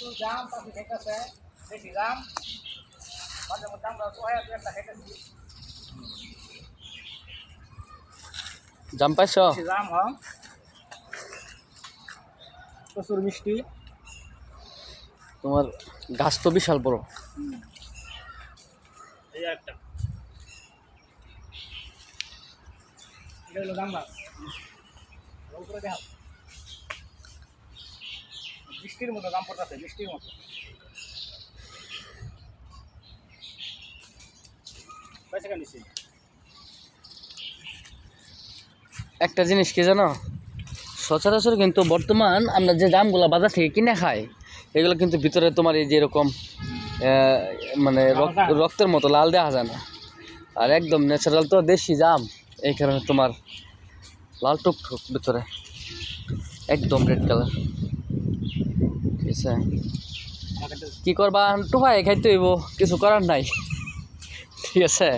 একটু জাম পাখি খেতেছে বেশি জাম। মাঝে মধ্যে আমরা সোহায় দু একটা খেতেছি জাম পাইছ? জাম হয়। প্রচুর মিষ্টি। তোমার গাছ তো বিশাল বড়। এই একটা। এটা হলো জাম গাছ। উপরে দেখাও। বৃষ্টির মতো দাম পড়তেছে বৃষ্টির মতো। একটা জিনিস কি জানো? সচরাচর কিন্তু বর্তমান আমরা যে জামগুলো বাজার থেকে কিনে খাই এগুলো কিন্তু ভিতরে তোমার এই যে এরকম আহ, মানে রক- রক্তের মতো লাল দেওয়া যায় না। আর একদম ন্যাচারাল তো দেশি জাম এই কারণে তোমার লাল টুক টুক ভিতরে একদম রেড কালার কি করবা? টুফাই খাইতে হইব। কিছু করার নাই। ঠিক আছে?